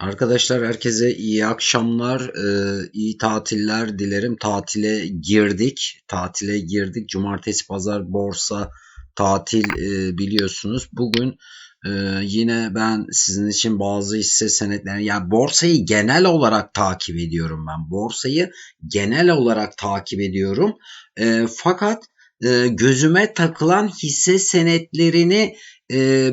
Arkadaşlar herkese iyi akşamlar, e, iyi tatiller dilerim. Tatile girdik, tatile girdik. Cumartesi, pazar borsa tatil e, biliyorsunuz. Bugün e, yine ben sizin için bazı hisse senetleri, yani borsayı genel olarak takip ediyorum ben. Borsayı genel olarak takip ediyorum. Fakat gözüme takılan hisse senetlerini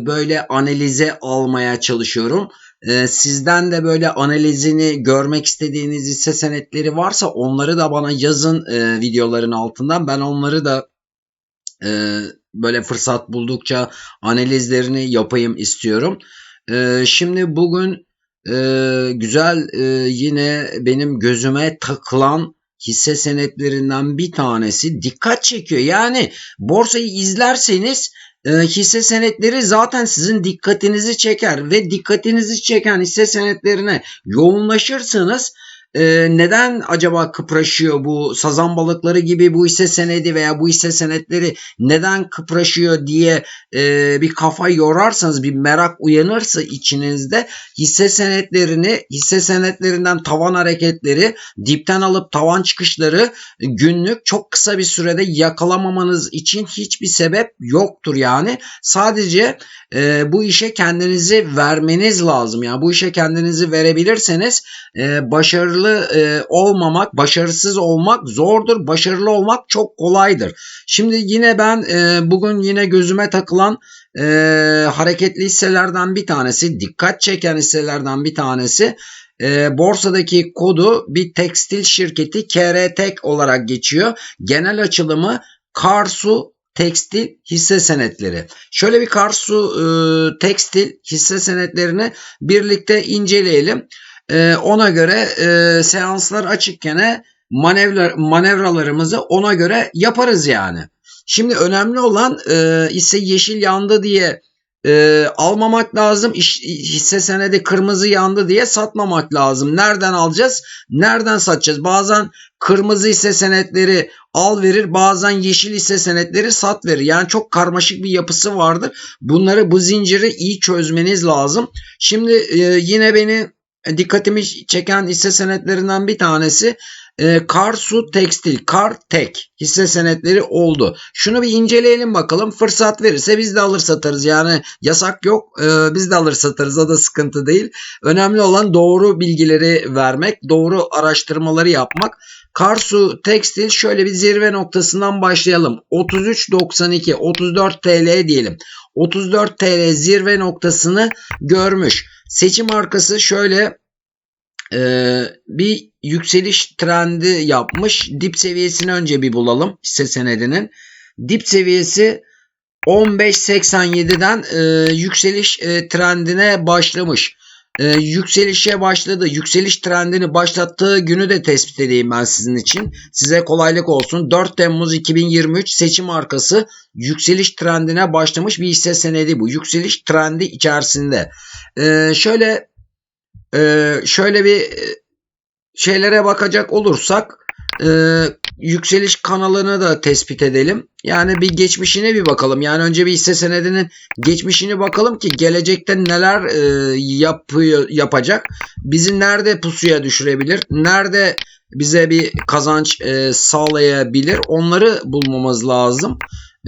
böyle analize almaya çalışıyorum. Ee, sizden de böyle analizini görmek istediğiniz hisse senetleri varsa onları da bana yazın e, videoların altından. Ben onları da e, böyle fırsat buldukça analizlerini yapayım istiyorum. E, şimdi bugün e, güzel e, yine benim gözüme takılan hisse senetlerinden bir tanesi dikkat çekiyor. Yani borsayı izlerseniz e, hisse senetleri zaten sizin dikkatinizi çeker ve dikkatinizi çeken hisse senetlerine yoğunlaşırsanız e, neden acaba kıpraşıyor bu sazan balıkları gibi bu hisse senedi veya bu hisse senetleri neden kıpraşıyor diye e, bir kafa yorarsanız bir merak uyanırsa içinizde hisse senetlerini hisse senetlerinden tavan hareketleri dipten alıp tavan çıkışları günlük çok kısa bir sürede yakalamamanız için hiçbir sebep yoktur yani. Sadece e, bu işe kendinizi vermeniz lazım. Yani bu işe kendinizi verebilirseniz e, başarılı e, olmamak, başarısız olmak zordur. Başarılı olmak çok kolaydır. Şimdi yine ben e, bugün yine gözüme takılan e, hareketli hisselerden bir tanesi, dikkat çeken hisselerden bir tanesi e, borsadaki kodu bir tekstil şirketi KRTek olarak geçiyor. Genel açılımı Karsu tekstil hisse senetleri. Şöyle bir Karsu e, tekstil hisse senetlerini birlikte inceleyelim. E, ona göre e, seanslar açıkken manevra, manevralarımızı ona göre yaparız yani. Şimdi önemli olan e, ise yeşil yandı diye e, almamak lazım. İş, hisse senedi kırmızı yandı diye satmamak lazım. Nereden alacağız? Nereden satacağız? Bazen kırmızı hisse senetleri al verir, bazen yeşil hisse senetleri sat verir. Yani çok karmaşık bir yapısı vardır. Bunları bu zinciri iyi çözmeniz lazım. Şimdi e, yine beni dikkatimi çeken hisse senetlerinden bir tanesi e, Karsu Tekstil, Kartek hisse senetleri oldu. Şunu bir inceleyelim bakalım. Fırsat verirse biz de alır satarız. Yani yasak yok. E, biz de alır satarız. O da sıkıntı değil. Önemli olan doğru bilgileri vermek, doğru araştırmaları yapmak. Karsu Tekstil şöyle bir zirve noktasından başlayalım. 33.92, 34 TL diyelim. 34 TL zirve noktasını görmüş. Seçim arkası şöyle e, bir yükseliş trendi yapmış. Dip seviyesini önce bir bulalım hisse senedinin. Dip seviyesi 15.87'den e, yükseliş e, trendine başlamış. E, yükselişe başladı. Yükseliş trendini başlattığı günü de tespit edeyim ben sizin için. Size kolaylık olsun. 4 Temmuz 2023 seçim arkası yükseliş trendine başlamış bir hisse senedi bu. Yükseliş trendi içerisinde. E, şöyle e, şöyle bir şeylere bakacak olursak e, yükseliş kanalını da tespit edelim. Yani bir geçmişine bir bakalım. Yani önce bir hisse senedinin geçmişini bakalım ki gelecekte neler e, yapıyor yapacak. Bizi nerede pusuya düşürebilir? Nerede bize bir kazanç e, sağlayabilir? Onları bulmamız lazım.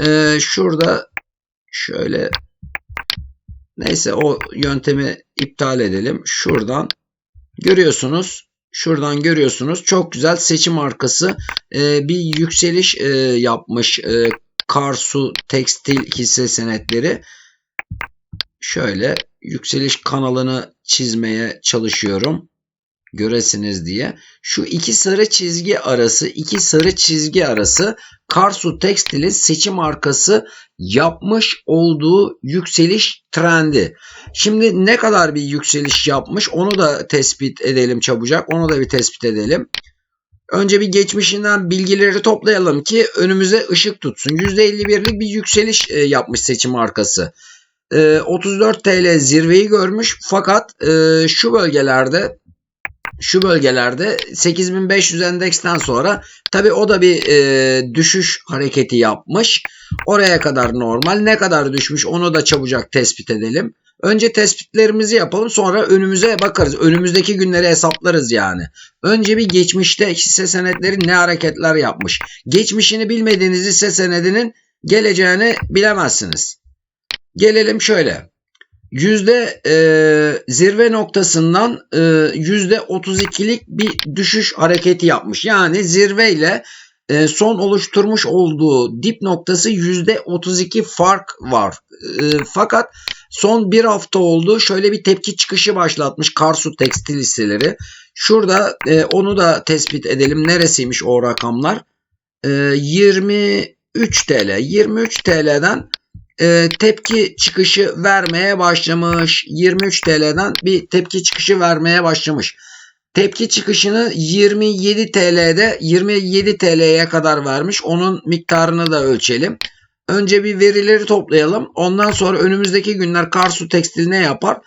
E, şurada şöyle neyse o yöntemi iptal edelim. Şuradan görüyorsunuz Şuradan görüyorsunuz çok güzel seçim arkası e, bir yükseliş e, yapmış e, Karsu Tekstil hisse senetleri. Şöyle yükseliş kanalını çizmeye çalışıyorum göresiniz diye. Şu iki sarı çizgi arası, iki sarı çizgi arası Karsu Tekstil'in seçim arkası yapmış olduğu yükseliş trendi. Şimdi ne kadar bir yükseliş yapmış onu da tespit edelim çabucak. Onu da bir tespit edelim. Önce bir geçmişinden bilgileri toplayalım ki önümüze ışık tutsun. %51'lik bir yükseliş e, yapmış seçim arkası. 34 e, TL zirveyi görmüş fakat e, şu bölgelerde şu bölgelerde 8500 endeksten sonra tabi o da bir e, düşüş hareketi yapmış. Oraya kadar normal. Ne kadar düşmüş onu da çabucak tespit edelim. Önce tespitlerimizi yapalım sonra önümüze bakarız. Önümüzdeki günleri hesaplarız yani. Önce bir geçmişte hisse senetleri ne hareketler yapmış. Geçmişini bilmediğiniz hisse senedinin geleceğini bilemezsiniz. Gelelim şöyle. Yüzde e, zirve noktasından e, yüzde 32'lik bir düşüş hareketi yapmış. Yani zirveyle e, son oluşturmuş olduğu dip noktası yüzde 32 fark var. E, fakat son bir hafta oldu. Şöyle bir tepki çıkışı başlatmış Karsu tekstil hisseleri. Şurada e, onu da tespit edelim. Neresiymiş o rakamlar? E, 23 TL. 23 TL'den e, tepki çıkışı vermeye başlamış. 23 TL'den bir tepki çıkışı vermeye başlamış. Tepki çıkışını 27 TL'de 27 TL'ye kadar vermiş. Onun miktarını da ölçelim. Önce bir verileri toplayalım. Ondan sonra önümüzdeki günler Karsu Tekstil ne yapar?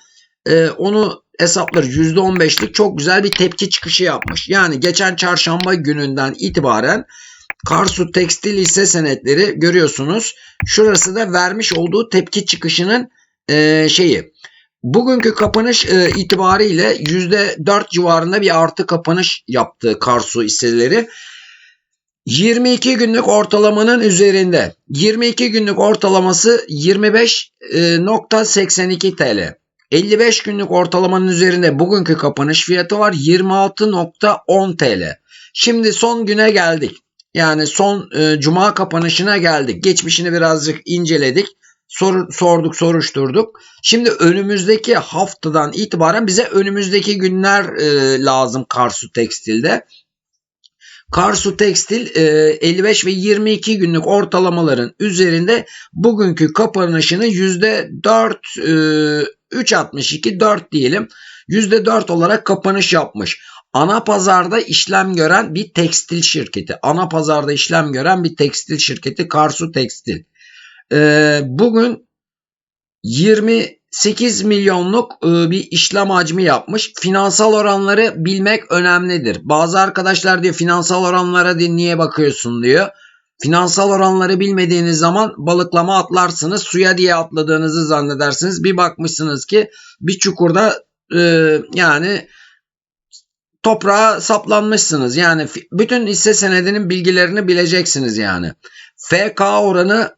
Ee, onu hesaplar %15'lik çok güzel bir tepki çıkışı yapmış. Yani geçen çarşamba gününden itibaren Karsu Tekstil hisse senetleri görüyorsunuz. Şurası da vermiş olduğu tepki çıkışının e, şeyi. Bugünkü kapanış e, itibariyle %4 civarında bir artı kapanış yaptı Karsu hisseleri. 22 günlük ortalamanın üzerinde. 22 günlük ortalaması 25.82 TL. 55 günlük ortalamanın üzerinde bugünkü kapanış fiyatı var 26.10 TL. Şimdi son güne geldik. Yani son e, cuma kapanışına geldik. Geçmişini birazcık inceledik. Sor, sorduk, soruşturduk. Şimdi önümüzdeki haftadan itibaren bize önümüzdeki günler e, lazım Karsu Tekstil'de. Karsu Tekstil e, 55 ve 22 günlük ortalamaların üzerinde bugünkü kapanışını %4 e, 3.62 4 diyelim. %4 olarak kapanış yapmış. Ana pazarda işlem gören bir tekstil şirketi. Ana pazarda işlem gören bir tekstil şirketi Karsu Tekstil. Ee, bugün 28 milyonluk e, bir işlem hacmi yapmış. Finansal oranları bilmek önemlidir. Bazı arkadaşlar diyor finansal oranlara diye niye bakıyorsun diyor. Finansal oranları bilmediğiniz zaman balıklama atlarsınız. Suya diye atladığınızı zannedersiniz. Bir bakmışsınız ki bir çukurda e, yani toprağa saplanmışsınız. Yani bütün hisse senedinin bilgilerini bileceksiniz yani. FK oranı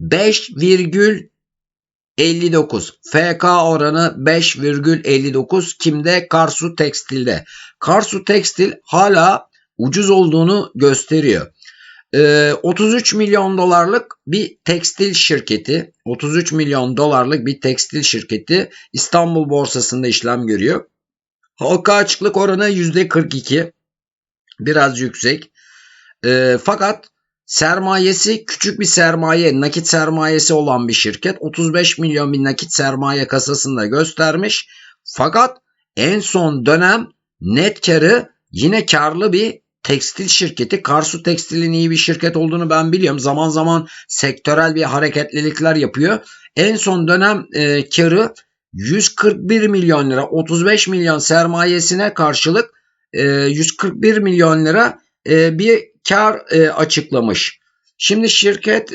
5,59. FK oranı 5,59. Kimde? Karsu Tekstil'de. Karsu Tekstil hala ucuz olduğunu gösteriyor. 33 ee, milyon dolarlık bir tekstil şirketi, 33 milyon dolarlık bir tekstil şirketi İstanbul borsasında işlem görüyor. Halka açıklık oranı %42. Biraz yüksek. E, fakat sermayesi küçük bir sermaye, nakit sermayesi olan bir şirket. 35 milyon bir nakit sermaye kasasında göstermiş. Fakat en son dönem net karı yine karlı bir tekstil şirketi. Karsu Tekstil'in iyi bir şirket olduğunu ben biliyorum. Zaman zaman sektörel bir hareketlilikler yapıyor. En son dönem e, karı 141 milyon lira 35 milyon sermayesine karşılık 141 e, milyon lira e, bir kar e, açıklamış. Şimdi şirket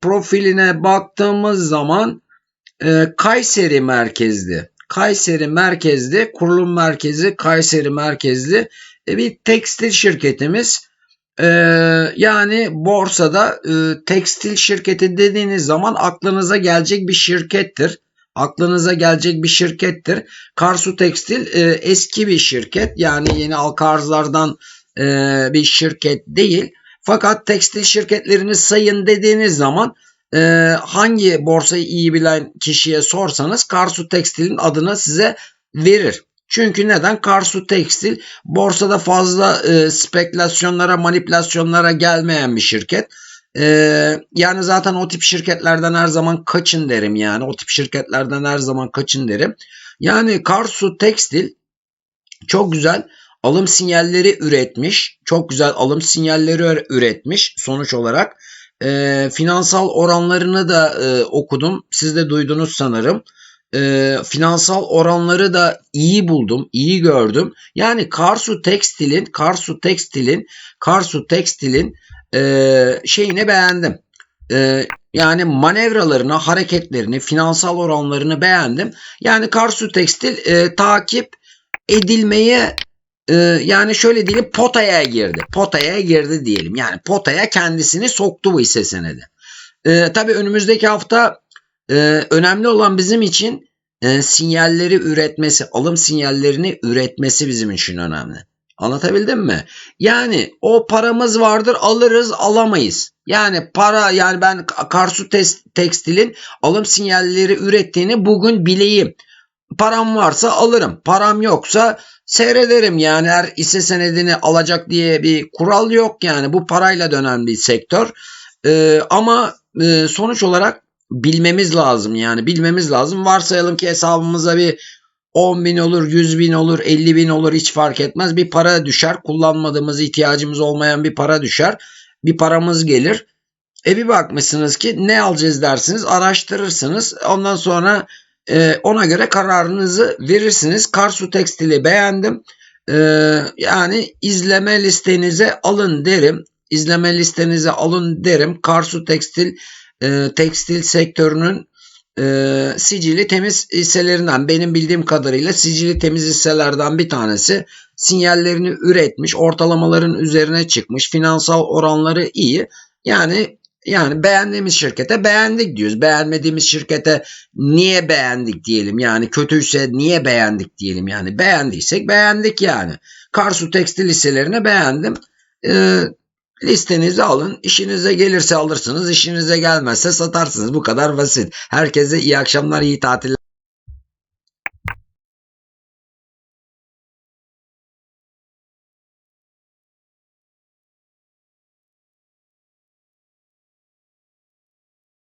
profiline baktığımız zaman Kayseri merkezli. Kayseri merkezli, kurulum merkezi Kayseri merkezli bir tekstil şirketimiz. yani borsada tekstil şirketi dediğiniz zaman aklınıza gelecek bir şirkettir aklınıza gelecek bir şirkettir. Karsu Tekstil e, eski bir şirket yani yeni alkarzlardan e, bir şirket değil. Fakat tekstil şirketlerini sayın dediğiniz zaman e, hangi borsayı iyi bilen kişiye sorsanız Karsu Tekstil'in adını size verir. Çünkü neden? Karsu Tekstil borsada fazla e, spekülasyonlara, manipülasyonlara gelmeyen bir şirket. Ee, yani zaten o tip şirketlerden her zaman kaçın derim yani. O tip şirketlerden her zaman kaçın derim. Yani Karsu Tekstil çok güzel alım sinyalleri üretmiş. Çok güzel alım sinyalleri üretmiş sonuç olarak. E, finansal oranlarını da e, okudum. Siz de duydunuz sanırım. E, finansal oranları da iyi buldum, iyi gördüm. Yani Karsu Tekstil'in, Karsu Tekstil'in, Karsu Tekstil'in e, şeyini beğendim. E, Yani manevralarını, hareketlerini, finansal oranlarını beğendim. Yani Karsu Tekstil e, takip edilmeye e, yani şöyle diyelim potaya girdi. Potaya girdi diyelim. Yani potaya kendisini soktu bu hisse senedi. E, tabii önümüzdeki hafta e, önemli olan bizim için e, sinyalleri üretmesi, alım sinyallerini üretmesi bizim için önemli. Anlatabildim mi? Yani o paramız vardır alırız alamayız. Yani para yani ben Karsu Tekstil'in alım sinyalleri ürettiğini bugün bileyim. Param varsa alırım. Param yoksa seyrederim. Yani her hisse senedini alacak diye bir kural yok. Yani bu parayla dönen bir sektör. Ee, ama e, sonuç olarak bilmemiz lazım. Yani bilmemiz lazım. Varsayalım ki hesabımıza bir 10 bin olur, 100 bin olur, 50 bin olur hiç fark etmez. Bir para düşer. Kullanmadığımız, ihtiyacımız olmayan bir para düşer. Bir paramız gelir. E bir bakmışsınız ki ne alacağız dersiniz, araştırırsınız. Ondan sonra e, ona göre kararınızı verirsiniz. Karsu Tekstil'i beğendim. E, yani izleme listenize alın derim. İzleme listenize alın derim. Karsu Tekstil e, tekstil sektörünün e, sicili temiz hisselerinden benim bildiğim kadarıyla sicili temiz hisselerden bir tanesi. Sinyallerini üretmiş ortalamaların üzerine çıkmış finansal oranları iyi. Yani yani beğendiğimiz şirkete beğendik diyoruz. Beğenmediğimiz şirkete niye beğendik diyelim? Yani kötüyse niye beğendik diyelim? Yani beğendiysek beğendik yani. Karsu tekstil hisselerine beğendim. Ee, Listenizi alın. İşinize gelirse alırsınız. işinize gelmezse satarsınız. Bu kadar basit. Herkese iyi akşamlar, iyi tatiller.